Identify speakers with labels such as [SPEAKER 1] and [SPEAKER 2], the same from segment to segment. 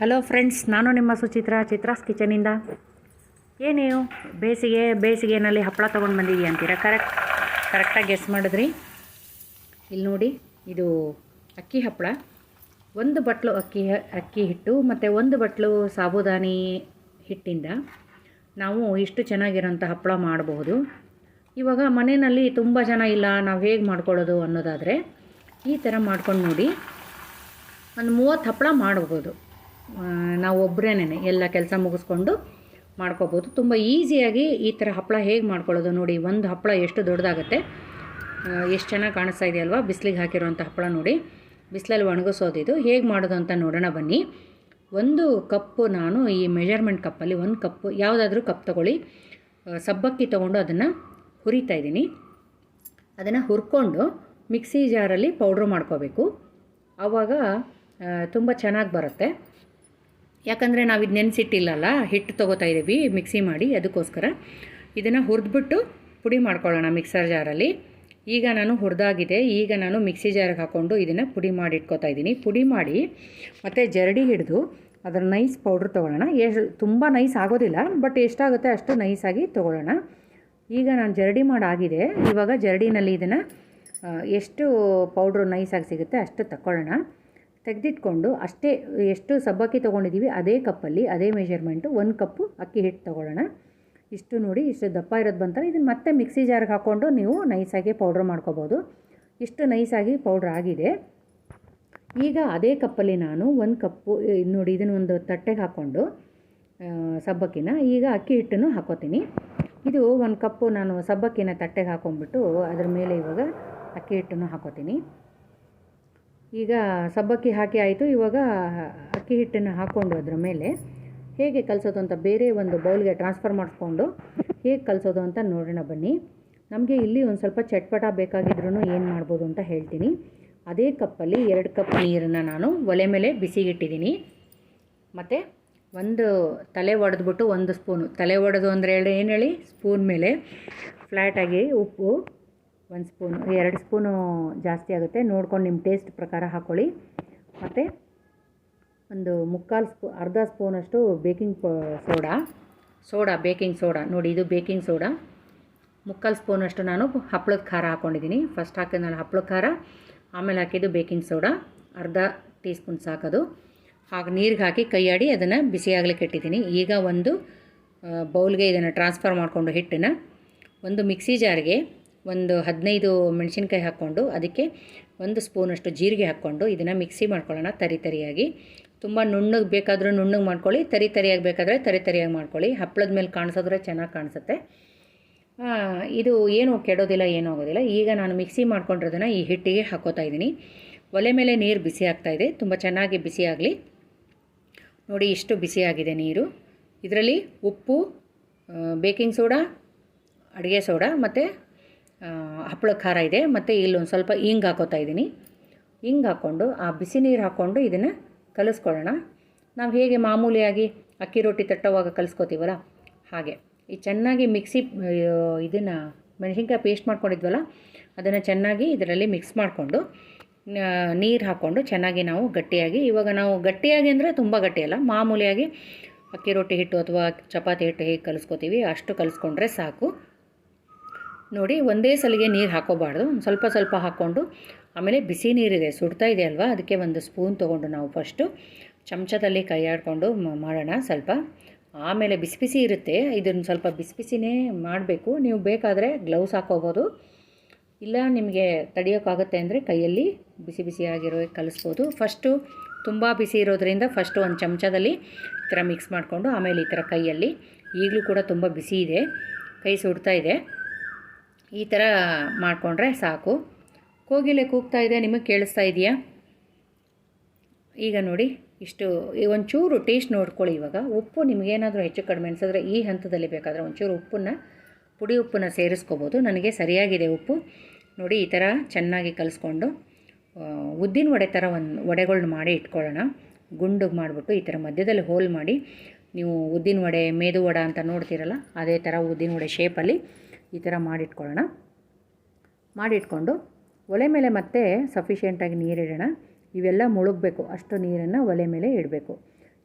[SPEAKER 1] Hello friends ನಾನು ನಿಮ್ಮ ಸುಚಿತ್ರ, ಚಿತ್ರಾಸ್ ಕಿಚನಿಂದ ಏನೇನು ಬೇಸಿಗೆ, ಬೇಸಿಗೆನಲ್ಲಿ ಹಪ್ಪಳ ತೊಗೊಂಡು ಬಂದಿದ್ದೀಯ ಅಂತೀರಾ? ಕರೆಕ್ಟ್ ಕರೆಕ್ಟಾಗಿ ಗೆಸ್ ಮಾಡಿದ್ರಿ. ಇಲ್ಲಿ ನೋಡಿ, ಇದು ಅಕ್ಕಿ ಹಪ್ಪಳ. ಒಂದು ಬಟ್ಲು ಅಕ್ಕಿ ಅಕ್ಕಿ ಹಿಟ್ಟು, ಮತ್ತು ಒಂದು ಬಟ್ಲು ಸಾಬುದಾನಿ ಹಿಟ್ಟಿಂದ ನಾವು ಇಷ್ಟು ಚೆನ್ನಾಗಿರೋಂಥ ಹಪ್ಪಳ ಮಾಡಬಹುದು ಇವಾಗ ಮನೆಯಲ್ಲಿ ತುಂಬ ಜನ ಇಲ್ಲ, ನಾವು ಹೇಗೆ ಮಾಡ್ಕೊಳ್ಳೋದು ಅನ್ನೋದಾದರೆ ಈ ಥರ ಮಾಡ್ಕೊಂಡು ನೋಡಿ. ಒಂದು ಮೂವತ್ತು ಹಪ್ಪಳ ಮಾಡ್ಬೋದು. ನಾವು ಒಬ್ಬರೇನೆ ಎಲ್ಲ ಕೆಲಸ ಮುಗಿಸ್ಕೊಂಡು ಮಾಡ್ಕೋಬೋದು. ತುಂಬ ಈಸಿಯಾಗಿ ಈ ಥರ ಹಪ್ಪಳ ಹೇಗೆ ಮಾಡ್ಕೊಳ್ಳೋದು ನೋಡಿ, ಒಂದು ಹಪ್ಪಳ ಎಷ್ಟು ದೊಡ್ಡದಾಗುತ್ತೆ. ಎಷ್ಟು ಚೆನ್ನಾಗಿ ಕಾಣಿಸ್ತಾ ಇದೆ ಅಲ್ವಾ? ಬಿಸಿಲಿಗೆ ಹಾಕಿರೋಂಥ ಹಪ್ಪಳ ನೋಡಿ. ಬಿಸಿಲಲ್ಲಿ ಇದು. ಹೇಗೆ ಮಾಡೋದು ಅಂತ ನೋಡೋಣ ಬನ್ನಿ. ಒಂದು ಕಪ್ಪು ನಾನು ಈ ಮೆಜರ್ಮೆಂಟ್ ಕಪ್ಪಲ್ಲಿ ಒಂದು ಕಪ್ಪು, ಯಾವುದಾದ್ರೂ ಕಪ್ ತೊಗೊಳ್ಳಿ. ಸಬ್ಬಕ್ಕಿ ತೊಗೊಂಡು ಅದನ್ನು ಹುರಿತಾ ಇದ್ದೀನಿ. ಅದನ್ನು ಹುರ್ಕೊಂಡು ಮಿಕ್ಸಿ ಜಾರಲ್ಲಿ ಪೌಡ್ರ್ ಮಾಡ್ಕೋಬೇಕು. ಆವಾಗ ತುಂಬ ಚೆನ್ನಾಗಿ ಬರುತ್ತೆ. ಯಾಕಂದರೆ ನಾವು ಇದು ನೆನೆಸಿಟ್ಟಿಲ್ಲಲ್ಲ, ಹಿಟ್ಟು ತೊಗೋತಾ ಇದ್ದೀವಿ ಮಿಕ್ಸಿ ಮಾಡಿ ಅದಕ್ಕೋಸ್ಕರ. ಇದನ್ನು ಹುರಿದ್ಬಿಟ್ಟು ಪುಡಿ ಮಾಡ್ಕೊಳ್ಳೋಣ ಮಿಕ್ಸರ್ ಜಾರಲ್ಲಿ. ಈಗ ನಾನು ಹುರಿದಾಗಿದೆ, ಈಗ ನಾನು ಮಿಕ್ಸಿ ಜಾರಿಗೆ ಹಾಕ್ಕೊಂಡು ಇದನ್ನು ಪುಡಿ ಮಾಡಿ ಇಟ್ಕೋತಾ ಇದ್ದೀನಿ ಪುಡಿ ಮಾಡಿ ಮತ್ತು ಜರಡಿ ಹಿಡಿದು ಅದರ ನೈಸ್ ಪೌಡ್ರ್ ತೊಗೊಳ್ಳೋಣ. ಎಷ್ಟು, ತುಂಬ ನೈಸ್ ಆಗೋದಿಲ್ಲ, ಬಟ್ ಎಷ್ಟಾಗುತ್ತೆ ಅಷ್ಟು ನೈಸಾಗಿ ತೊಗೊಳ್ಳೋಣ. ಈಗ ನಾನು ಜರಡಿ ಮಾಡಾಗಿದೆ ಇವಾಗ ಜರಡಿನಲ್ಲಿ ಇದನ್ನು ಎಷ್ಟು ಪೌಡ್ರು ನೈಸಾಗಿ ಸಿಗುತ್ತೆ ಅಷ್ಟು ತಗೊಳ್ಳೋಣ ತೆಗೆದಿಟ್ಕೊಂಡು ಅಷ್ಟೇ ಎಷ್ಟು ಸಬ್ಬಕ್ಕಿ ತೊಗೊಂಡಿದ್ದೀವಿ, ಅದೇ ಕಪ್ಪಲ್ಲಿ, ಅದೇ ಮೆಷರ್ಮೆಂಟು ಒಂದು ಕಪ್ಪು ಅಕ್ಕಿ ಹಿಟ್ಟು ತೊಗೊಳ್ಳೋಣ. ಇಷ್ಟು ನೋಡಿ, ಇಷ್ಟು ದಪ್ಪ ಇರೋದು ಬಂತಾರೆ ಇದನ್ನು ಮತ್ತೆ ಮಿಕ್ಸಿ ಜಾರ್ಗೆ ಹಾಕ್ಕೊಂಡು ನೀವು ನೈಸಾಗಿ ಪೌಡ್ರ್ ಮಾಡ್ಕೋಬೋದು. ಇಷ್ಟು ನೈಸಾಗಿ ಪೌಡ್ರ್ ಆಗಿದೆ. ಈಗ ಅದೇ ಕಪ್ಪಲ್ಲಿ ನಾನು ಒಂದು ಕಪ್ಪು ನೋಡಿ ಇದನ್ನು ಒಂದು ತಟ್ಟೆಗೆ ಹಾಕ್ಕೊಂಡು ಸಬ್ಬಕ್ಕಿನ ಈಗ ಅಕ್ಕಿ ಹಿಟ್ಟನ್ನು ಹಾಕೋತೀನಿ. ಇದು ಒಂದು ಕಪ್ಪು ನಾನು ಸಬ್ಬಕ್ಕಿನ ತಟ್ಟೆಗೆ ಹಾಕೊಂಡ್ಬಿಟ್ಟು ಅದ್ರ ಮೇಲೆ ಇವಾಗ ಅಕ್ಕಿ ಹಿಟ್ಟನ್ನು ಹಾಕೋತೀನಿ. ಈಗ ಸಬ್ಬಕ್ಕಿ ಹಾಕಿ ಆಯಿತು. ಇವಾಗ ಅಕ್ಕಿ ಹಿಟ್ಟನ್ನು ಹಾಕ್ಕೊಂಡು ಅದರ ಮೇಲೆ ಹೇಗೆ ಕಲಿಸೋದು ಅಂತ ಬೇರೆ ಒಂದು ಬೌಲ್ಗೆ ಟ್ರಾನ್ಸ್ಫರ್ ಮಾಡಿಕೊಂಡು ಹೇಗೆ ಕಲಿಸೋದು ಅಂತ ನೋಡೋಣ ಬನ್ನಿ. ನಮಗೆ ಇಲ್ಲಿ ಒಂದು ಸ್ವಲ್ಪ ಚಟ್ಪಟ ಬೇಕಾಗಿದ್ರೂ ಏನು ಮಾಡ್ಬೋದು ಅಂತ ಹೇಳ್ತೀನಿ. ಅದೇ ಕಪ್ಪಲ್ಲಿ ಎರಡು ಕಪ್ ನೀರನ್ನು ನಾನು ಒಲೆ ಮೇಲೆ ಬಿಸಿಗಿಟ್ಟಿದ್ದೀನಿ. ಮತ್ತು ಒಂದು ತಲೆ ಒಡೆದ್ಬಿಟ್ಟು ಒಂದು ಸ್ಪೂನು. ತಲೆ ಒಡೆದು ಅಂದರೆ ಹೇಳಿ, ಏನು ಹೇಳಿ? ಸ್ಪೂನ್ ಮೇಲೆ ಫ್ಲ್ಯಾಟಾಗಿ ಉಪ್ಪು ಒಂದು ಸ್ಪೂನು, ಎರಡು ಸ್ಪೂನು ಜಾಸ್ತಿ ಆಗುತ್ತೆ. ನೋಡ್ಕೊಂಡು ನಿಮ್ಮ ಟೇಸ್ಟ್ ಪ್ರಕಾರ ಹಾಕ್ಕೊಳ್ಳಿ ಮತ್ತು ಒಂದು ಮುಕ್ಕಾಲು ಸ್ಪೂ, ಅರ್ಧ ಸ್ಪೂನಷ್ಟು baking soda. Soda, baking soda. ನೋಡಿ, ಇದು ಬೇಕಿಂಗ್ ಸೋಡಾ. ಮುಕ್ಕಾಲು ಸ್ಪೂನಷ್ಟು ನಾನು ಹಪ್ಪಳದ ಖಾರ ಹಾಕ್ಕೊಂಡಿದ್ದೀನಿ ಫಸ್ಟ್ ಹಾಕಿದ್ಮೇಲೆ ಹಪ್ಪಳದ ಖಾರ, ಆಮೇಲೆ ಹಾಕಿದ್ದು ಬೇಕಿಂಗ್ ಸೋಡಾ. ಅರ್ಧ ಟೀ ಸ್ಪೂನ್ ಸಾಕೋದು. ಹಾಗೆ ನೀರಿಗೆ ಹಾಕಿ ಕೈಯಾಡಿ ಅದನ್ನು ಬಿಸಿಯಾಗಲಿಕ್ಕೆ ಇಟ್ಟಿದ್ದೀನಿ ಈಗ ಒಂದು ಬೌಲ್ಗೆ ಇದನ್ನು ಟ್ರಾನ್ಸ್ಫರ್ ಮಾಡಿಕೊಂಡು ಹಿಟ್ಟನ್ನು ಒಂದು ಮಿಕ್ಸಿ ಜಾರ್ಗೆ ಒಂದು ಹದಿನೈದು ಮೆಣಸಿನ್ಕಾಯಿ ಹಾಕ್ಕೊಂಡು ಅದಕ್ಕೆ ಒಂದು ಸ್ಪೂನಷ್ಟು ಜೀರಿಗೆ ಹಾಕ್ಕೊಂಡು ಇದನ್ನು ಮಿಕ್ಸಿ ಮಾಡ್ಕೊಳ್ಳೋಣ ತರಿ ತರಿಯಾಗಿ. ತುಂಬ ನುಣ್ಣಗೆ ಬೇಕಾದರೂ ನುಣ್ಣಗೆ ಮಾಡ್ಕೊಳ್ಳಿ, ತರಿ ತರಿಯಾಗಿ ಬೇಕಾದರೆ ತರಿ ತರಿಯಾಗಿ ಮಾಡ್ಕೊಳ್ಳಿ. ಹಪ್ಪಳದ ಮೇಲೆ ಕಾಣಿಸಿದ್ರೆ ಚೆನ್ನಾಗಿ ಕಾಣಿಸುತ್ತೆ. ಇದು ಏನು ಕೆಡೋದಿಲ್ಲ, ಏನೂ ಆಗೋದಿಲ್ಲ. ಈಗ ನಾನು ಮಿಕ್ಸಿ ಮಾಡ್ಕೊಂಡಿರೋದನ್ನು ಈ ಹಿಟ್ಟಿಗೆ ಹಾಕೋತಾ ಇದ್ದೀನಿ. ಒಲೆ ಮೇಲೆ ನೀರು ಬಿಸಿ ಆಗ್ತಾ ಇದೆ, ತುಂಬ ಚೆನ್ನಾಗಿ ಬಿಸಿ ಆಗಲಿ. ನೋಡಿ ಇಷ್ಟು ಬಿಸಿಯಾಗಿದೆ ನೀರು. ಇದರಲ್ಲಿ ಉಪ್ಪು ಬೇಕಿಂಗ್ ಸೋಡಾ, ಅಡುಗೆ ಸೋಡಾ ಮತ್ತು ಹಪ್ಪಳ ಖಾರ ಇದೆ. ಮತ್ತು ಇಲ್ಲೊಂದು ಸ್ವಲ್ಪ ಹಿಂಗ್ ಹಾಕೋತಾ ಇದ್ದೀನಿ. ಹಿಂಗ್ ಹಾಕ್ಕೊಂಡು ಆ ಬಿಸಿ ನೀರು ಹಾಕ್ಕೊಂಡು ಇದನ್ನು ಕಲಿಸ್ಕೊಳ್ಳೋಣ. ನಾವು ಹೇಗೆ ಮಾಮೂಲಿಯಾಗಿ ಅಕ್ಕಿ ರೊಟ್ಟಿ ತಟ್ಟೋವಾಗ ಕಲಿಸ್ಕೋತೀವಲ್ಲ, ಹಾಗೆ. ಈ ಚೆನ್ನಾಗಿ ಮಿಕ್ಸಿ ಇದನ್ನು ಮೆಣಸಿನ್ಕಾಯಿ ಪೇಸ್ಟ್ ಮಾಡ್ಕೊಂಡಿದ್ವಲ್ಲ, ಅದನ್ನು ಚೆನ್ನಾಗಿ ಇದರಲ್ಲಿ ಮಿಕ್ಸ್ ಮಾಡಿಕೊಂಡು ನೀರು ಹಾಕ್ಕೊಂಡು ಚೆನ್ನಾಗಿ ನಾವು ಗಟ್ಟಿಯಾಗಿ, ಇವಾಗ ನಾವು ಗಟ್ಟಿಯಾಗಿ ಅಂದರೆ ತುಂಬ ಗಟ್ಟಿಯಲ್ಲ ಮಾಮೂಲಿಯಾಗಿ ಅಕ್ಕಿ ರೊಟ್ಟಿ ಹಿಟ್ಟು ಅಥವಾ ಚಪಾತಿ ಹಿಟ್ಟು ಹೇಗೆ ಕಲಿಸ್ಕೋತೀವಿ ಅಷ್ಟು ಕಲಿಸ್ಕೊಂಡ್ರೆ ಸಾಕು. ನೋಡಿ, ಒಂದೇ ಸಲಿಗೆ ನೀರು ಹಾಕೋಬಾರ್ದು. ಸ್ವಲ್ಪ ಸ್ವಲ್ಪ ಹಾಕ್ಕೊಂಡು, ಆಮೇಲೆ ಬಿಸಿ ನೀರಿದೆ ಸುಡ್ತಾ ಇದೆ ಅಲ್ವಾ? ಅದಕ್ಕೆ ಒಂದು ಸ್ಪೂನ್ ತೊಗೊಂಡು ನಾವು ಫಸ್ಟು ಚಮಚದಲ್ಲಿ ಕೈಯಾಡಿಕೊಂಡು ಮಾಡೋಣ ಸ್ವಲ್ಪ. ಆಮೇಲೆ ಬಿಸಿ ಬಿಸಿ ಇರುತ್ತೆ. ಇದನ್ನು ಸ್ವಲ್ಪ ಬಿಸಿ ಬಿಸಿನೇ ಮಾಡಬೇಕು. ನೀವು ಬೇಕಾದರೆ ಗ್ಲೌಸ್ ಹಾಕೋಬೋದು ಇಲ್ಲ, ನಿಮಗೆ ತಡಿಯೋಕ್ಕಾಗುತ್ತೆ ಅಂದರೆ ಕೈಯಲ್ಲಿ ಬಿಸಿ ಬಿಸಿಯಾಗಿರೋ, ಕಲಿಸ್ಬೋದು. ಫಸ್ಟು ತುಂಬ ಬಿಸಿ ಇರೋದ್ರಿಂದ ಫಸ್ಟು ಒಂದು ಚಮಚದಲ್ಲಿ ಈ ಥರ ಮಿಕ್ಸ್ ಮಾಡಿಕೊಂಡು, ಆಮೇಲೆ ಈ ಥರ ಕೈಯಲ್ಲಿ ಈಗಲೂ ಕೂಡ ತುಂಬ ಬಿಸಿ ಇದೆ. ಕೈ ಸುಡ್ತಾ ಇದೆ. ಈ ಥರ ಮಾಡಿಕೊಂಡ್ರೆ ಸಾಕು. ಕೋಗಿಲೆ ಕೂಗ್ತಾ ಇದೆ, ನಿಮಗೆ ಕೇಳಿಸ್ತಾ ಇದೆಯಾ? ಈಗ ನೋಡಿ, ಇಷ್ಟು, ಈ ಒಂಚೂರು ಟೇಸ್ಟ್ ನೋಡ್ಕೊಳ್ಳಿ ಇವಾಗ. ಉಪ್ಪು ನಿಮಗೇನಾದರೂ ಹೆಚ್ಚು ಕಡಿಮೆ ಅನಿಸಿದ್ರೆ ಈ ಹಂತದಲ್ಲಿ ಬೇಕಾದರೆ ಒಂಚೂರು ಉಪ್ಪನ್ನು, ಪುಡಿ ಉಪ್ಪನ್ನು ಸೇರಿಸ್ಕೋಬೋದು. ನನಗೆ ಸರಿಯಾಗಿದೆ ಉಪ್ಪು. ನೋಡಿ, ಈ ಥರ ಚೆನ್ನಾಗಿ ಕಲಿಸ್ಕೊಂಡು ಉದ್ದಿನ ವಡೆ ಥರ ಒಂದು ವಡೆಗಳ್ನ ಮಾಡಿ ಇಟ್ಕೊಳ್ಳೋಣ. ಗುಂಡುಗೆ ಮಾಡಿಬಿಟ್ಟು ಈ ಥರ ಮಧ್ಯದಲ್ಲಿ ಹೋಲ್ ಮಾಡಿ, ನೀವು ಉದ್ದಿನ ವಡೆ, ಮೇದು ವಡ ಅಂತ ನೋಡ್ತೀರಲ್ಲ, ಅದೇ ಥರ ಉದ್ದಿನ ವಡೆ ಶೇಪಲ್ಲಿ ಈ ಥರ ಮಾಡಿಟ್ಕೊಳ್ಳೋಣ. ಮಾಡಿಟ್ಕೊಂಡು ಒಲೆ ಮೇಲೆ ಮತ್ತೆ ಸಫಿಷಿಯೆಂಟಾಗಿ ನೀರಿಡೋಣ ಇವೆಲ್ಲ ಮುಳುಗಬೇಕು. ಅಷ್ಟು ನೀರನ್ನು ಒಲೆ ಮೇಲೆ ಇಡಬೇಕು.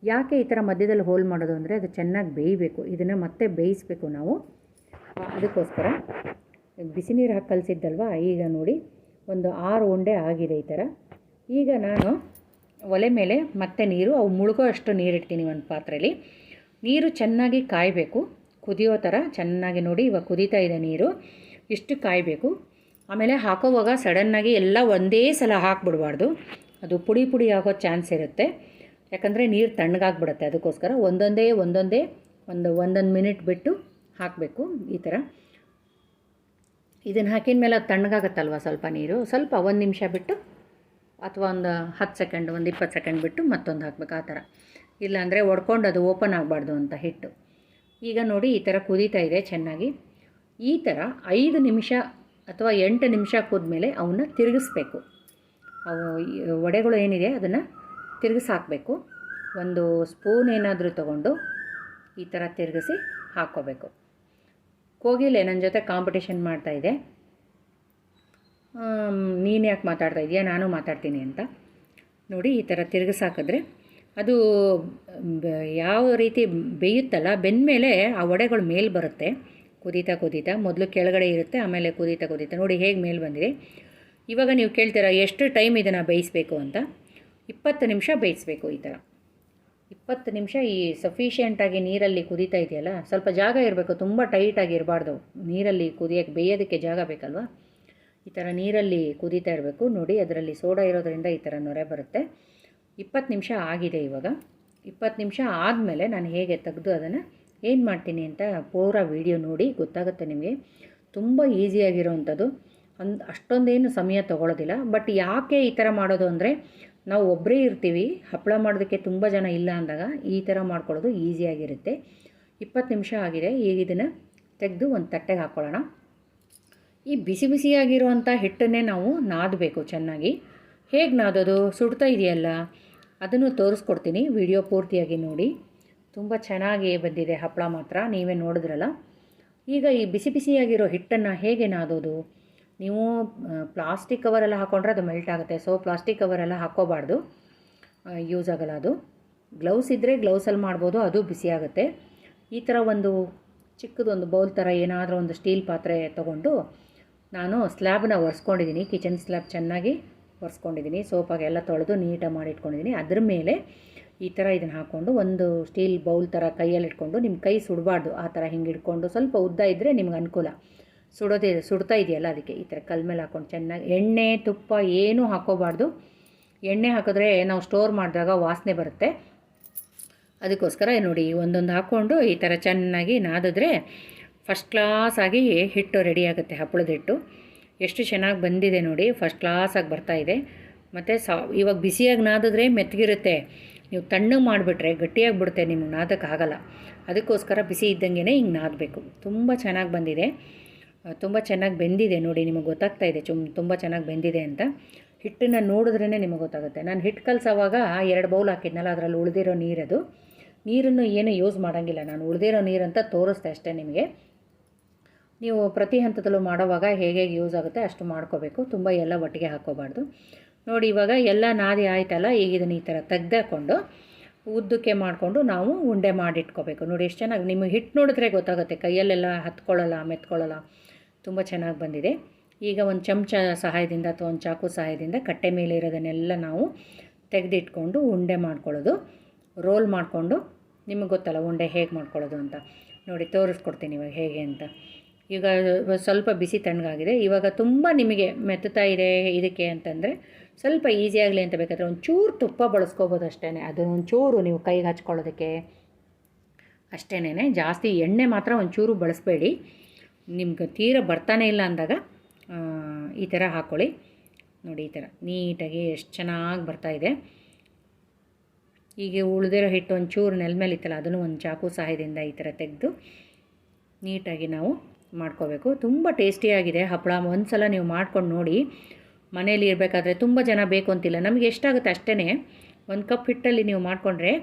[SPEAKER 1] ಯಾಕೆ ಈ ಥರ ಮಧ್ಯದಲ್ಲಿ ಹೋಲ್ ಮಾಡೋದು ಅಂದರೆ ಅದು ಚೆನ್ನಾಗಿ ಬೇಯಬೇಕು. ಇದನ್ನು ಮತ್ತೆ ಬೇಯಿಸಬೇಕು ನಾವು. ಅದಕ್ಕೋಸ್ಕರ ಬಿಸಿ ನೀರು ಹಾಕಿ ಕಲಿಸಿದ್ದಲ್ವಾ? ಈಗ ನೋಡಿ ಒಂದು ಆರು ಉಂಡೆ ಆಗಿದೆ ಈ ಥರ. ಈಗ ನಾನು ಒಲೆ ಮೇಲೆ ಮತ್ತೆ ನೀರು, ಅವು ಮುಳುಗೋ ಅಷ್ಟು ನೀರಿಡ್ತೀನಿ ಒಂದು ಪಾತ್ರೆಯಲ್ಲಿ ನೀರು ಚೆನ್ನಾಗಿ ಕಾಯಬೇಕು. ಕುದಿಯೋ ಥರ ಚೆನ್ನಾಗಿ ನೋಡಿ ಇವಾಗ ಕುದೀತಾ ಇದೆ ನೀರು. ಇಷ್ಟು ಕಾಯಬೇಕು. ಆಮೇಲೆ ಹಾಕೋವಾಗ ಸಡನ್ನಾಗಿ ಎಲ್ಲ ಒಂದೇ ಸಲ ಹಾಕ್ಬಿಡ್ಬಾರ್ದು. ಅದು ಪುಡಿ ಪುಡಿ ಆಗೋ ಚಾನ್ಸ್ ಇರುತ್ತೆ. ಯಾಕಂದರೆ ನೀರು ತಣ್ಣಗಾಗ್ಬಿಡುತ್ತೆ. ಅದಕ್ಕೋಸ್ಕರ ಒಂದೊಂದೇ ಒಂದೊಂದೇ ಒಂದು, ಒಂದೊಂದು ಮಿನಿಟ್ ಬಿಟ್ಟು ಹಾಕಬೇಕು ಈ ಥರ. ಇದನ್ನು ಹಾಕಿದ ಮೇಲೆ ಅದು ತಣ್ಣಗಾಗತ್ತಲ್ವ ಸ್ವಲ್ಪ ನೀರು? ಸ್ವಲ್ಪ ಒಂದು ನಿಮಿಷ ಬಿಟ್ಟು ಅಥವಾ ಒಂದು ಹತ್ತು ಸೆಕೆಂಡ್, ಒಂದು ಇಪ್ಪತ್ತು ಸೆಕೆಂಡ್ ಬಿಟ್ಟು ಮತ್ತೊಂದು ಹಾಕ್ಬೇಕು ಆ ಥರ. ಇಲ್ಲಾಂದರೆ ಒಡ್ಕೊಂಡು ಅದು ಓಪನ್ ಆಗಬಾರ್ದು ಅಂತ ಹಿಟ್ಟು. ಈಗ ನೋಡಿ ಈ ಥರ ಕುದೀತಾ ಇದೆ ಚೆನ್ನಾಗಿ. ಈ ಥರ ಐದು ನಿಮಿಷ ಅಥವಾ ಎಂಟು ನಿಮಿಷ ಕುದ್ಮೇಲೆ ಅವನ್ನ ತಿರುಗಿಸ್ಬೇಕು. ಅವು ವಡೆಗಳು ಏನಿದೆ ಅದನ್ನು ತಿರುಗಿಸಾಕಬೇಕು. ಒಂದು ಸ್ಪೂನ್ ಏನಾದರೂ ತಗೊಂಡು ಈ ಥರ ತಿರುಗಿಸಿ ಹಾಕ್ಕೋಬೇಕು. ಕೋಗಿಲೆ ನನ್ನ ಜೊತೆ ಕಾಂಪಿಟೇಷನ್ ಮಾಡ್ತಾ ಇದೆ. ನೀನು ಯಾಕೆ ಮಾತಾಡ್ತಾ ಇದೆಯಾ? ನಾನು ಮಾತಾಡ್ತೀನಿ ಅಂತ. ನೋಡಿ ಈ ಥರ ತಿರುಗಿಸಿ ಹಾಕಿದ್ರೆ ಅದು ಯಾವ ರೀತಿ ಬೇಯುತ್ತಲ್ಲ, ಬೆಂದಮೇಲೆ ಆ ವಡೆಗಳು ಮೇಲೆ ಬರುತ್ತೆ. ಕುದೀತಾ ಕುದೀತಾ, ಮೊದಲು ಕೆಳಗಡೆ ಇರುತ್ತೆ, ಆಮೇಲೆ ಕುದೀತಾ ಕುದೀತಾ. ನೋಡಿ ಹೇಗೆ ಮೇಲೆ ಬಂದಿದೆ. ಇವಾಗ ನೀವು ಕೇಳ್ತೀರಾ, ಎಷ್ಟು ಟೈಮ್ ಇದನ್ನು ಬೇಯಿಸಬೇಕು ಅಂತ? ಇಪ್ಪತ್ತು ನಿಮಿಷ ಬೇಯಿಸಬೇಕು ಈ ಥರ. ಇಪ್ಪತ್ತು ನಿಮಿಷ ಈ ಸಫಿಷಿಯೆಂಟಾಗಿ ನೀರಲ್ಲಿ ಕುದೀತಾ ಇದೆಯಲ್ಲ, ಸ್ವಲ್ಪ ಜಾಗ ಇರಬೇಕು, ತುಂಬ ಟೈಟಾಗಿ ಇರಬಾರ್ದು. ನೀರಲ್ಲಿ ಕುದಿಯೋಕ್ಕೆ, ಬೇಯೋದಕ್ಕೆ ಜಾಗ ಬೇಕಲ್ವಾ? ಈ ಥರ ನೀರಲ್ಲಿ ಕುದೀತಾ ಇರಬೇಕು. ನೋಡಿ, ಅದರಲ್ಲಿ ಸೋಡಾ ಇರೋದ್ರಿಂದ ಈ ಥರ ನೊರೆ ಬರುತ್ತೆ. ಇಪ್ಪತ್ತು ನಿಮಿಷ ಆಗಿದೆ ಇವಾಗ. ಇಪ್ಪತ್ತು ನಿಮಿಷ ಆದಮೇಲೆ ನಾನು ಹೇಗೆ ತೆಗೆದು ಅದನ್ನು ಏನು ಮಾಡ್ತೀನಿ ಅಂತ ಪೂರ ವೀಡಿಯೋ ನೋಡಿ ಗೊತ್ತಾಗುತ್ತೆ ನಿಮಗೆ. ತುಂಬ ಈಸಿಯಾಗಿರೋವಂಥದ್ದು ಅಂದ್ ಅಷ್ಟೊಂದೇನು ಸಮಯ ತೊಗೊಳೋದಿಲ್ಲ. ಬಟ್ ಯಾಕೆ ಈ ಥರ ಮಾಡೋದು ಅಂದರೆ ನಾವು ಒಬ್ಬರೇ ಇರ್ತೀವಿ, ಹಪ್ಪಳ ಮಾಡೋದಕ್ಕೆ ತುಂಬ ಜನ ಇಲ್ಲ ಅಂದಾಗ ಈ ಥರ ಮಾಡ್ಕೊಳ್ಳೋದು ಈಸಿಯಾಗಿರುತ್ತೆ ಇಪ್ಪತ್ತು ನಿಮಿಷ ಆಗಿದೆ. ಈಗ ಇದನ್ನು ತೆಗೆದು ಒಂದು ತಟ್ಟೆಗೆ ಹಾಕ್ಕೊಳ್ಳೋಣ. ಈ ಬಿಸಿ ಬಿಸಿಯಾಗಿರುವಂಥ ಹಿಟ್ಟನ್ನೇ ನಾವು ನಾದಬೇಕು ಚೆನ್ನಾಗಿ. ಹೇಗೆ ನಾದೋದು ಸುಡ್ತಾ ಇದೆಯಲ್ಲ? ಅದನ್ನು ತೋರಿಸ್ಕೊಡ್ತೀನಿ. ವಿಡಿಯೋ ಪೂರ್ತಿಯಾಗಿ ನೋಡಿ. ತುಂಬ ಚೆನ್ನಾಗಿ ಬಂದಿದೆ ಹಪ್ಪಳ ಮಾತ್ರ. ನೀವೇ ನೋಡಿದ್ರಲ್ಲ? ಈಗ ಈ ಬಿಸಿ ಬಿಸಿಯಾಗಿರೋ ಹಿಟ್ಟನ್ನು ಹೇಗೆ ನಾದೋದು? ನೀವು ಪ್ಲಾಸ್ಟಿಕ್ ಕವರೆಲ್ಲ ಹಾಕ್ಕೊಂಡ್ರೆ ಅದು ಮೆಲ್ಟ್ ಆಗುತ್ತೆ. ಸೊ, ಪ್ಲಾಸ್ಟಿಕ್ ಕವರೆಲ್ಲ ಹಾಕ್ಕೋಬಾರ್ದು. ಯೂಸ್ ಆಗಲ್ಲ ಅದು. ಗ್ಲೌಸ್ ಇದ್ದರೆ ಗ್ಲೌಸಲ್ಲಿ ಮಾಡ್ಬೋದು, ಅದು ಬಿಸಿ ಆಗುತ್ತೆ. ಈ ಥರ ಒಂದು ಚಿಕ್ಕದೊಂದು ಬೌಲ್ ಥರ ಏನಾದರೂ ಒಂದು ಸ್ಟೀಲ್ ಪಾತ್ರೆ ತೊಗೊಂಡು ನಾನು ಸ್ಲ್ಯಾಬ್ನ ಒರೆಸ್ಕೊಂಡಿದ್ದೀನಿ. ಕಿಚನ್ ಸ್ಲ್ಯಾಬ್ ಚೆನ್ನಾಗಿ ಒರೆಸ್ಕೊಂಡಿದ್ದೀನಿ ಸೋಪಾಗೆ ಎಲ್ಲ ತೊಳೆದು ನೀಟಾಗಿ ಮಾಡಿ ಇಟ್ಕೊಂಡಿದ್ದೀನಿ ಅದ್ರ ಮೇಲೆ ಈ ಥರ ಇದನ್ನು ಹಾಕ್ಕೊಂಡು ಒಂದು ಸ್ಟೀಲ್ ಬೌಲ್ ಥರ ಕೈಯಲ್ಲಿ ಇಟ್ಕೊಂಡು ನಿಮ್ಮ ಕೈ ಸುಡಬಾರ್ದು. ಆ ಥರ ಹಿಂಗೆ ಇಟ್ಕೊಂಡು ಸ್ವಲ್ಪ ಉದ್ದ ಇದ್ದರೆ ನಿಮ್ಗೆ ಅನುಕೂಲ. ಸುಡೋದೇ ಸುಡ್ತಾ ಇದೆಯಲ್ಲ ಅದಕ್ಕೆ ಈ ಥರ ಕಲ್ ಮೇಲೆ ಹಾಕ್ಕೊಂಡು ಚೆನ್ನಾಗಿ ಎಣ್ಣೆ, ತುಪ್ಪ ಏನೂ ಹಾಕೋಬಾರ್ದು. ಎಣ್ಣೆ ಹಾಕಿದ್ರೆ ನಾವು ಸ್ಟೋರ್ ಮಾಡಿದಾಗ ವಾಸನೆ ಬರುತ್ತೆ. ಅದಕ್ಕೋಸ್ಕರ ನೋಡಿ ಒಂದೊಂದು ಹಾಕ್ಕೊಂಡು ಈ ಥರ ಚೆನ್ನಾಗಿ ನಾದಿದ್ರೆ ಫಸ್ಟ್ ಕ್ಲಾಸಾಗಿ ಹಿಟ್ಟು ರೆಡಿ ಆಗುತ್ತೆ, ಹಪ್ಪಳದ ಹಿಟ್ಟು. ಎಷ್ಟು ಚೆನ್ನಾಗಿ ಬಂದಿದೆ ನೋಡಿ ಫಸ್ಟ್ ಕ್ಲಾಸಾಗಿ ಬರ್ತಾ ಇದೆ. ಮತ್ತು ಸಾ, ಇವಾಗ ಬಿಸಿಯಾಗಿ ನಾದಿದ್ರೆ ಮೆತ್ತಗಿರುತ್ತೆ ನೀವು ತಣ್ಣಗೆ ಮಾಡಿಬಿಟ್ರೆ ಗಟ್ಟಿಯಾಗಿ ಬಿಡುತ್ತೆ, ನಿಮ್ಗೆ ನಾದಕ್ಕಾಗಲ್ಲ ಅದಕ್ಕೋಸ್ಕರ ಬಿಸಿ ಇದ್ದಂಗೆ ಹಿಂಗೆ ನಾದಬೇಕು. ತುಂಬ ಚೆನ್ನಾಗಿ ಬಂದಿದೆ. ತುಂಬ ಚೆನ್ನಾಗಿ ಬೆಂದಿದೆ ನೋಡಿ, ನಿಮಗೆ ಗೊತ್ತಾಗ್ತಾ ಇದೆ. ಚುಮ್, ತುಂಬ ಚೆನ್ನಾಗಿ ಬೆಂದಿದೆ ಅಂತ. ಹಿಟ್ಟನ್ನು ನೋಡಿದ್ರೇ ನಿಮಗೆ ಗೊತ್ತಾಗುತ್ತೆ. ನಾನು ಹಿಟ್ಟು ಕಲಸೋವಾಗ ಎರಡು ಬೌಲ್ ಹಾಕಿದ್ನಲ್ಲ, ಅದರಲ್ಲಿ ಉಳಿದಿರೋ ನೀರದು. ನೀರನ್ನು ಏನು ಯೂಸ್ ಮಾಡೋಂಗಿಲ್ಲ. ನಾನು ಉಳಿದಿರೋ ನೀರಂತ ತೋರಿಸ್ತೆ ಅಷ್ಟೇ ನಿಮಗೆ. ನೀವು ಪ್ರತಿ ಹಂತದಲ್ಲೂ ಮಾಡೋವಾಗ ಹೇಗೆ ಯೂಸ್ ಆಗುತ್ತೆ ಅಷ್ಟು ಮಾಡ್ಕೋಬೇಕು. ತುಂಬ ಎಲ್ಲ ಒಟ್ಟಿಗೆ ಹಾಕೋಬಾರ್ದು ನೋಡಿ, ಇವಾಗ ಎಲ್ಲ ನಾದಿ ಆಯ್ತಲ್ಲ, ಈಗ ಇದನ್ನು ಈ ಥರ ತೆಗ್ದಾಕೊಂಡು ಉದ್ದಕ್ಕೆ ಮಾಡಿಕೊಂಡು ನಾವು ಉಂಡೆ ಮಾಡಿಟ್ಕೋಬೇಕು. ನೋಡಿ, ಎಷ್ಟು ಚೆನ್ನಾಗಿ ನಿಮಗೆ ಹಿಟ್ಟು ನೋಡಿದ್ರೆ ಗೊತ್ತಾಗುತ್ತೆ, ಕೈಯಲ್ಲೆಲ್ಲ ಹತ್ಕೊಳ್ಳಲ್ಲ, ಮೆತ್ಕೊಳ್ಳಲ್ಲ. ತುಂಬ ಚೆನ್ನಾಗಿ ಬಂದಿದೆ. ಈಗ ಒಂದು ಚಮಚ ಸಹಾಯದಿಂದ ಅಥವಾ ಒಂದು ಚಾಕು ಸಹಾಯದಿಂದ ಕಟ್ಟೆ ಮೇಲೆ ಇರೋದನ್ನೆಲ್ಲ ನಾವು ತೆಗೆದಿಟ್ಕೊಂಡು ಉಂಡೆ ಮಾಡ್ಕೊಳ್ಳೋದು. ರೋಲ್ ಮಾಡಿಕೊಂಡು, ನಿಮಗೆ ಗೊತ್ತಲ್ಲ ಉಂಡೆ ಹೇಗೆ ಮಾಡ್ಕೊಳ್ಳೋದು ಅಂತ. ನೋಡಿ, ತೋರಿಸ್ಕೊಡ್ತೀನಿ ಇವಾಗ ಹೇಗೆ ಅಂತ. ಈಗ ಸ್ವಲ್ಪ ಬಿಸಿ ತಣ್ಣಗಾಗಿದೆ. ಇವಾಗ ತುಂಬ ನಿಮಗೆ ಮೆತ್ತುತ್ತಾ ಇದೆ, ಇದಕ್ಕೆ ಅಂತಂದರೆ ಸ್ವಲ್ಪ ಈಸಿ ಆಗಲಿ ಅಂತ ಬೇಕಾದರೆ ಒಂದು ಚೂರು ತುಪ್ಪ ಬಳಸ್ಕೋಬೋದು ಅಷ್ಟೇ ಒಂದು ಚೂರು ನೀವು ಕೈಗೆ ಹಚ್ಕೊಳ್ಳೋದಕ್ಕೆ ಅಷ್ಟೇನೆ ಜಾಸ್ತಿ ಎಣ್ಣೆ ಮಾತ್ರ ಒಂಚೂರು ಬಳಸಬೇಡಿ. ನಿಮ್ಗೆ ತೀರ ಬರ್ತಾನೆ ಇಲ್ಲ ಅಂದಾಗ ಈ ಥರ ಹಾಕ್ಕೊಳ್ಳಿ ನೋಡಿ ಈ ಥರ ನೀಟಾಗಿ ಎಷ್ಟು ಚೆನ್ನಾಗಿ ಬರ್ತಾಯಿದೆ ಹೀಗೆ ಉಳಿದಿರೋ ಹಿಟ್ಟು ಒಂಚೂರು ನೆಲ ಮೇಲೆ ಇತ್ತಲ್ಲ ಅದನ್ನು ಒಂದು ಚಾಕು ಸಹಾಯದಿಂದ ಈ ಥರ ತೆಗೆದು ನೀಟಾಗಿ ನಾವು ಮಾಡ್ಕೋಬೇಕು. ತುಂಬ ಟೇಸ್ಟಿಯಾಗಿದೆ ಹಪ್ಪಳ. ಒಂದು ಸಲ ನೀವು ಮಾಡ್ಕೊಂಡು ನೋಡಿ. ಮನೇಲಿ ಇರಬೇಕಾದ್ರೆ ತುಂಬ ಜನ ಬೇಕು ಅಂತಿಲ್ಲ. ನಮಗೆ ಎಷ್ಟಾಗುತ್ತೆ ಅಷ್ಟೇ ಒಂದು ಕಪ್ ಹಿಟ್ಟಲ್ಲಿ ನೀವು ಮಾಡಿಕೊಂಡ್ರೆ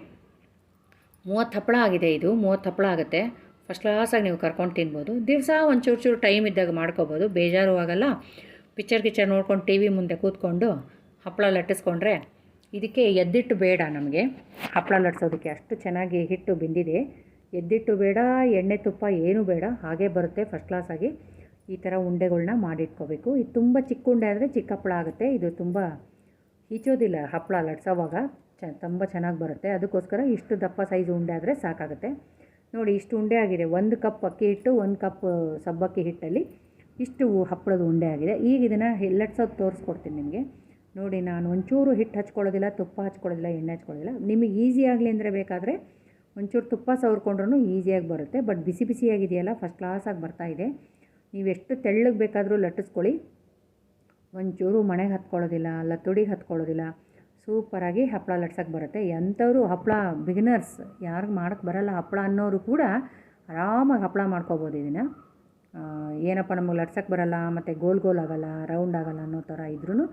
[SPEAKER 1] ಮೂವತ್ತು ಹಪ್ಪಳ ಆಗಿದೆ ಇದು. ಮೂವತ್ತು ಹಪ್ಪಳ ಆಗುತ್ತೆ. ಫಸ್ಟ್ ಕ್ಲಾಸಾಗಿ ನೀವು ಕರ್ಕೊಂಡು ತಿನ್ಬೋದು. ದಿವಸ ಒಂದು ಚೂರು ಚೂರು ಟೈಮ್ ಇದ್ದಾಗ ಮಾಡ್ಕೋಬೋದು. ಬೇಜಾರು ಆಗಲ್ಲ ಪಿಚ್ಚರ್ ಗಿಚ್ಚರ್ ನೋಡ್ಕೊಂಡು ಟಿ ವಿ ಮುಂದೆ ಕೂತ್ಕೊಂಡು ಹಪ್ಪಳ ಲಟ್ಟಿಸ್ಕೊಂಡ್ರೆ ಇದಕ್ಕೆ ಎದ್ದಿಟ್ಟು ಬೇಡ ನಮಗೆ. ಹಪ್ಪಳ ಲಟ್ಸೋದಕ್ಕೆ ಅಷ್ಟು ಚೆನ್ನಾಗಿ ಹಿಟ್ಟು ಬೆಂದಿದೆ. ಎದ್ದಿಟ್ಟು ಬೇಡ, ಎಣ್ಣೆ ತುಪ್ಪ ಏನೂ ಬೇಡ, ಹಾಗೆ ಬರುತ್ತೆ ಫಸ್ಟ್ ಕ್ಲಾಸಾಗಿ ಈ ಥರ ಉಂಡೆಗಳನ್ನ ಮಾಡಿಟ್ಕೋಬೇಕು. ಇದು ತುಂಬ ಚಿಕ್ಕ ಉಂಡೆ ಆದರೆ ಚಿಕ್ಕ ಹಪ್ಪಳ ಆಗುತ್ತೆ. ಇದು ತುಂಬ ಈಚೋದಿಲ್ಲ ಹಪ್ಪಳ ಲಟ್ಸೋವಾಗ ಚ, ತುಂಬ ಚೆನ್ನಾಗಿ ಬರುತ್ತೆ. ಅದಕ್ಕೋಸ್ಕರ ಇಷ್ಟು ದಪ್ಪ ಸೈಜ್ ಉಂಡೆ ಆದರೆ ಸಾಕಾಗುತ್ತೆ. ನೋಡಿ, ಇಷ್ಟು ಉಂಡೆ ಆಗಿದೆ. ಒಂದು ಕಪ್ ಅಕ್ಕಿ ಹಿಟ್ಟು, ಒಂದು ಕಪ್ ಸಬ್ಬಕ್ಕಿ ಹಿಟ್ಟಲ್ಲಿ ಇಷ್ಟು ಹಪ್ಪಳದ ಉಂಡೆ ಆಗಿದೆ. ಈಗ ಇದನ್ನು ಲಟ್ಸೋದು ತೋರಿಸ್ಕೊಡ್ತೀನಿ ನಿಮಗೆ. ನೋಡಿ ನಾನು ಒಂಚೂರು ಹಿಟ್ಟು ಹಚ್ಕೊಳ್ಳೋದಿಲ್ಲ, ತುಪ್ಪ ಹಚ್ಕೊಳ್ಳೋದಿಲ್ಲ, ಎಣ್ಣೆ ಹಚ್ಕೊಳ್ಳೋದಿಲ್ಲ. ನಿಮಗೆ ಈಸಿ ಆಗಲಿ ಅಂದರೆ ಬೇಕಾದರೆ ಒಂಚೂರು ತುಪ್ಪ ಸವರ್ಕೊಂಡ್ರೂ ಈಸಿಯಾಗಿ ಬರುತ್ತೆ. ಬಟ್ ಬಿಸಿ ಬಿಸಿಯಾಗಿದೆಯಲ್ಲ ಫಸ್ಟ್ ಕ್ಲಾಸಾಗಿ ಬರ್ತಾಯಿದೆ ನೀವು ಎಷ್ಟು ತೆಳ್ಳಗೆ ಬೇಕಾದರೂ ಲಟ್ಟಿಸ್ಕೊಳ್ಳಿ. ಒಂಚೂರು ಮನೆಗೆ ಹತ್ಕೊಳ್ಳೋದಿಲ್ಲ ಲತ್ತುಡಿಗೆ ಹತ್ಕೊಳ್ಳೋದಿಲ್ಲ. ಸೂಪರಾಗಿ ಹಪ್ಪಳ ಲಟ್ಸೋಕ್ಕೆ ಬರುತ್ತೆ. ಎಂಥವರು ಹಪ್ಪಳ ಬಿಗಿನರ್ಸ್ ಯಾರಿಗೂ ಮಾಡೋಕ್ಕೆ ಬರಲ್ಲ ಹಪ್ಪಳ ಅನ್ನೋರು ಕೂಡ ಆರಾಮಾಗಿ ಹಪ್ಪಳ ಮಾಡ್ಕೋಬೋದು ಇದನ್ನು. ಏನಪ್ಪ ನಮಗೆ ಲಟ್ಸೋಕ್ಕೆ ಬರಲ್ಲ, ಮತ್ತು ಗೋಲ್ ಗೋಲ್ ಆಗಲ್ಲ ರೌಂಡ್ ಆಗಲ್ಲ ಅನ್ನೋ ಥರ ಇದ್ರೂ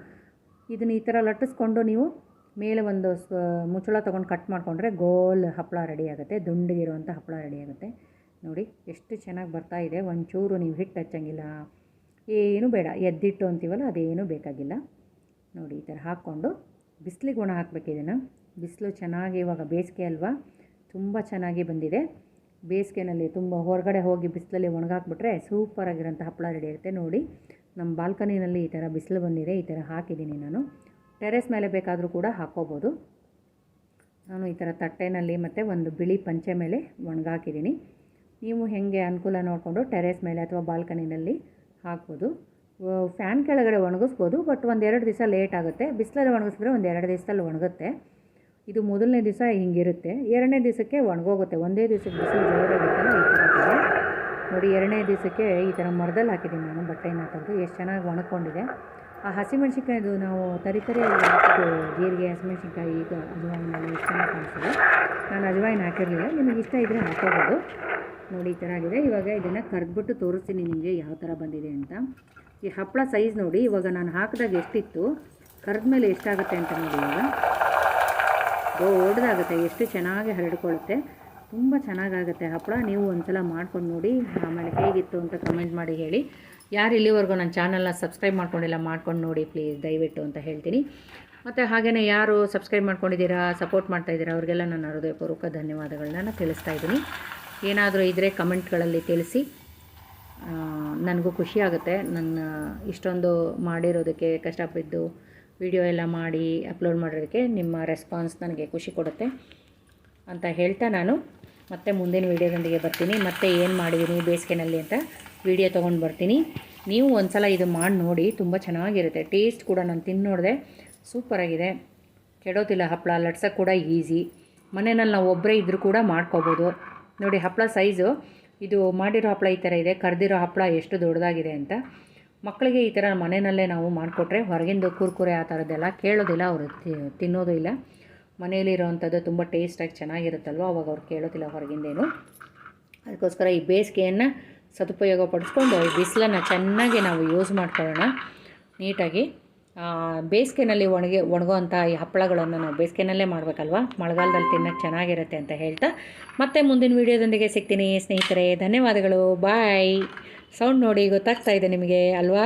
[SPEAKER 1] ಇದನ್ನು ಈ ಥರ ಲಟ್ಟಿಸ್ಕೊಂಡು ನೀವು ಮೇಲೆ ಒಂದು ಸ್ವ ಮುಚ್ಚಳ ತೊಗೊಂಡು ಕಟ್ ಮಾಡಿಕೊಂಡ್ರೆ ಗೋಲ್ ಹಪ್ಪಳ ರೆಡಿ ಆಗುತ್ತೆ ದುಂಡಗಿರುವಂಥ ಹಪ್ಪಳ ರೆಡಿ ಆಗುತ್ತೆ. ನೋಡಿ, ಎಷ್ಟು ಚೆನ್ನಾಗಿ ಬರ್ತಾ ಇದೆ, ಒಂಚೂರು ನೀವು ಹಿಟ್ಟು ಹಚ್ಚಂಗಿಲ್ಲ. ಏನೂ ಬೇಡ, ಎದ್ದಿಟ್ಟು ಅಂತೀವಲ್ಲ, ಅದೇನೂ ಬೇಕಾಗಿಲ್ಲ. ನೋಡಿ, ಈ ಥರ ಹಾಕ್ಕೊಂಡು ಬಿಸಿಲಿಗೆ ಒಣ ಹಾಕಬೇಕು ಇದನ್ನು. ಬಿಸಿಲು ಚೆನ್ನಾಗಿ ಇವಾಗ ಬೇಸಿಗೆ ಅಲ್ವಾ, ತುಂಬ ಚೆನ್ನಾಗಿ ಬಂದಿದೆ. ಬೇಸಿಗೆನಲ್ಲಿ ತುಂಬ ಹೊರಗಡೆ ಹೋಗಿ ಬಿಸಿಲಲ್ಲಿ ಒಣಗಾಕ್ಬಿಟ್ರೆ ಸೂಪರಾಗಿರೋಂಥ ಹಪ್ಪಳ ರೆಡಿ ಆಗುತ್ತೆ. ನೋಡಿ, ನಮ್ಮ ಬಾಲ್ಕನಿನಲ್ಲಿ ಈ ಥರ ಬಿಸಿಲು ಬಂದಿದೆ, ಈ ಥರ ಹಾಕಿದ್ದೀನಿ ನಾನು. ಟೆರೆಸ್ ಮೇಲೆ ಬೇಕಾದರೂ ಕೂಡ ಹಾಕೋಬೋದು ನಾನು ಈ ಥರ ತಟ್ಟೆನಲ್ಲಿ ಮತ್ತು ಒಂದು ಬಿಳಿ ಪಂಚೆ ಮೇಲೆ ಒಣಗಾಕಿದ್ದೀನಿ. ನೀವು ಹೇಗೆ ಅನುಕೂಲ ನೋಡಿಕೊಂಡು ಟೆರೆಸ್ ಮೇಲೆ ಅಥವಾ ಬಾಲ್ಕನಿನಲ್ಲಿ ಹಾಕ್ಬೋದು. ಫ್ಯಾನ್ ಕೆಳಗಡೆ ಒಣಗಿಸ್ಬೋದು, ಬಟ್ ಒಂದೆರಡು ದಿವಸ ಲೇಟ್ ಆಗುತ್ತೆ. ಬಿಸಿಲಲ್ಲಿ ಒಣಗಿಸಿದ್ರೆ ಒಂದು ಎರಡು ದಿವಸದಲ್ಲಿ ಒಣಗುತ್ತೆ. ಇದು ಮೊದಲನೇ ದಿವಸ ಹಿಂಗಿರುತ್ತೆ. ಎರಡನೇ ದಿವಸಕ್ಕೆ ಒಣಗೋಗುತ್ತೆ. ಒಂದೇ ದಿವಸಕ್ಕೆ ಬಿಸಿಲು ಜೋರಾಗಿತ್ತಲ್ಲ ಈ ಥರ ನೋಡಿ, ಎರಡನೇ ದಿವಸಕ್ಕೆ ಈ ಥರ ಮರದಲ್ಲಿ ಹಾಕಿದ್ದೀನಿ ನಾನು. ಬಟ್ಟೆನ ತೆಗೆದು ಎಷ್ಟು ಚೆನ್ನಾಗಿ ಒಣಕೊಂಡಿದೆ ಆ ಹಸಿಮೆಣ್ಸಿನ್ಕಾಯಿದು ನಾವು ತರಿತರಿ ಹಾಕಿದ್ದು ಜೀರಿಗೆ, ಹಸಿಮೆಣ್ಸಿನ್ಕಾಯಿ, ಈಗ ಅಜವಾಯಿನಲ್ಲಿ ಎಷ್ಟು ಚೆನ್ನಾಗಿ ನಾನು ಅಜವಾಯಿನ ಹಾಕಿರಲಿಲ್ಲ. ನಿಮಗೆ ಇಷ್ಟ ಇದ್ದರೆ ಹಾಕೋಬೋದು. ನೋಡಿ, ಈ ಥರ ಆಗಿದೆ ಇವಾಗ ಇದನ್ನು ಕರೆದ್ಬಿಟ್ಟು ತೋರಿಸ್ತೀನಿ ನಿಮಗೆ ಯಾವ ಥರ ಬಂದಿದೆ ಅಂತ. ಈ ಹಪ್ಪಳ ಸೈಜ್ ನೋಡಿ, ಇವಾಗ ನಾನು ಹಾಕಿದಾಗ ಎಷ್ಟಿತ್ತು? ಕರೆದ ಮೇಲೆ ಎಷ್ಟಾಗುತ್ತೆ ಅಂತ ನೋಡಿ ಇವಾಗ. ದೊಡ್ಡದಾಗುತ್ತೆ. ಎಷ್ಟು ಚೆನ್ನಾಗಿ ಹರಡ್ಕೊಳ್ಳುತ್ತೆ. ತುಂಬ ಚೆನ್ನಾಗಾಗುತ್ತೆ ಹಪ್ಪಳ. ನೀವು ಒಂದ್ಸಲ ಮಾಡ್ಕೊಂಡು ನೋಡಿ. ಆಮೇಲೆ ಹೇಗಿತ್ತು ಅಂತ ಕಮೆಂಟ್ ಮಾಡಿ ಹೇಳಿ. ಯಾರು ಇಲ್ಲಿವರೆಗೂ ನನ್ನ ಚಾನಲ್ನ ಸಬ್ಸ್ಕ್ರೈಬ್ ಮಾಡ್ಕೊಂಡಿಲ್ಲ, ಮಾಡ್ಕೊಂಡು ನೋಡಿ ಪ್ಲೀಸ್ ದಯವಿಟ್ಟು ಅಂತ ಹೇಳ್ತೀನಿ. ಮತ್ತು ಹಾಗೆಯೇ ಯಾರು ಸಬ್ಸ್ಕ್ರೈಬ್ ಮಾಡ್ಕೊಂಡಿದ್ದೀರಾ ಸಪೋರ್ಟ್ ಮಾಡ್ತಾಯಿದ್ದೀರಾ ಅವ್ರಿಗೆಲ್ಲ ನಾನು ಹೃದಯಪೂರ್ವಕ ಧನ್ಯವಾದಗಳನ್ನ ತಿಳಿಸ್ತಾ ಇದ್ದೀನಿ. ಏನಾದರೂ ಇದ್ದರೆ ಕಮೆಂಟ್ಗಳಲ್ಲಿ ತಿಳಿಸಿ. ನನಗೂ ಖುಷಿ ಆಗುತ್ತೆ. ನನ್ನ ಇಷ್ಟೊಂದು ಮಾಡಿರೋದಕ್ಕೆ, ಕಷ್ಟಪಟ್ಟು ವಿಡಿಯೋ ಎಲ್ಲ ಮಾಡಿ ಅಪ್ಲೋಡ್ ಮಾಡೋದಕ್ಕೆ ನಿಮ್ಮ ರೆಸ್ಪಾನ್ಸ್ ನನಗೆ ಖುಷಿ ಕೊಡುತ್ತೆ ಅಂತ ಹೇಳ್ತಾ ನಾನು. ಮತ್ತೆ ಮುಂದಿನ ವೀಡಿಯೋದೊಂದಿಗೆ ಬರ್ತೀನಿ. ಮತ್ತೆ ಏನು ಮಾಡಿದ್ದೀನಿ ಬೇಸಿಗೆನಲ್ಲಿ ಅಂತ ವಿಡಿಯೋ ತೊಗೊಂಡು ಬರ್ತೀನಿ. ನೀವು ಒಂದು ಸಲ ಇದು ಮಾಡಿ ನೋಡಿ, ತುಂಬ ಚೆನ್ನಾಗಿರುತ್ತೆ. ಟೇಸ್ಟ್ ಕೂಡ ನಾನು ತಿಂದು ನೋಡಿದೆ ಸೂಪರಾಗಿದೆ ಕೆಡೋದಿಲ್ಲ ಹಪ್ಪಳ ಲಟ್ಸೋಕ್ಕೆ ಕೂಡ ಈಸಿ ಮನೆಯಲ್ಲಿ ನಾವು ಒಬ್ಬರೇ ಇದ್ದರೂ ಕೂಡ ಮಾಡ್ಕೋಬೋದು. ನೋಡಿ ಹಪ್ಪಳ ಸೈಜು ಇದು ಮಾಡಿರೋ ಹಪ್ಪಳ ಈ ಥರ ಇದೆ. ಕರೆದಿರೋ ಹಪ್ಪಳ ಎಷ್ಟು ದೊಡ್ಡದಾಗಿದೆ ಅಂತ. ಮಕ್ಕಳಿಗೆ ಈ ಥರ ಮನೆಯಲ್ಲೇ ನಾವು ಮಾಡಿಕೊಟ್ರೆ, ಹೊರಗಿಂದು ಕುರ್ಕುರೆ ಆ ಥರದ್ದೆಲ್ಲ ಕೇಳೋದಿಲ್ಲ, ಅವರು ತಿನ್ನೋದು ಇಲ್ಲ. ಮನೆಯಲ್ಲಿರೋವಂಥದ್ದು ತುಂಬ ಟೇಸ್ಟಾಗಿ ಚೆನ್ನಾಗಿರುತ್ತಲ್ವ? ಅವಾಗ ಅವ್ರು ಕೇಳೋದಿಲ್ಲ ಹೊರಗಿಂದೇನು. ಅದಕ್ಕೋಸ್ಕರ ಈ ಬೇಸಿಗೆಯನ್ನು ಸದುಪಯೋಗ ಪಡಿಸ್ಕೊಂಡು ಈ ಬಿಸಿಲನ್ನು ಚೆನ್ನಾಗಿ ನಾವು ಯೂಸ್ ಮಾಡ್ಕೊಳ್ಳೋಣ. ನೀಟಾಗಿ ಬೇಸಿಗೆನಲ್ಲಿ ಒಣಗಿ ಒಣಗೋವಂಥ ಈ ಹಪ್ಪಳಗಳನ್ನು ನಾವು ಬೇಸಿಗೆನಲ್ಲೇ ಮಾಡಬೇಕಲ್ವಾ? ಮಳೆಗಾಲದಲ್ಲಿ ತಿನ್ನೋಕ್ಕೆ ಚೆನ್ನಾಗಿರುತ್ತೆ ಅಂತ ಹೇಳ್ತಾ ಮತ್ತೆ ಮುಂದಿನ ವೀಡಿಯೋದೊಂದಿಗೆ ಸಿಗ್ತೀನಿ. ಸ್ನೇಹಿತರೆ, ಧನ್ಯವಾದಗಳು. ಬಾಯ್ ಸೌಂಡ್ ನೋಡಿ ಗೊತ್ತಾಗ್ತಾ ಇದೆ ನಿಮಗೆ ಅಲ್ವಾ?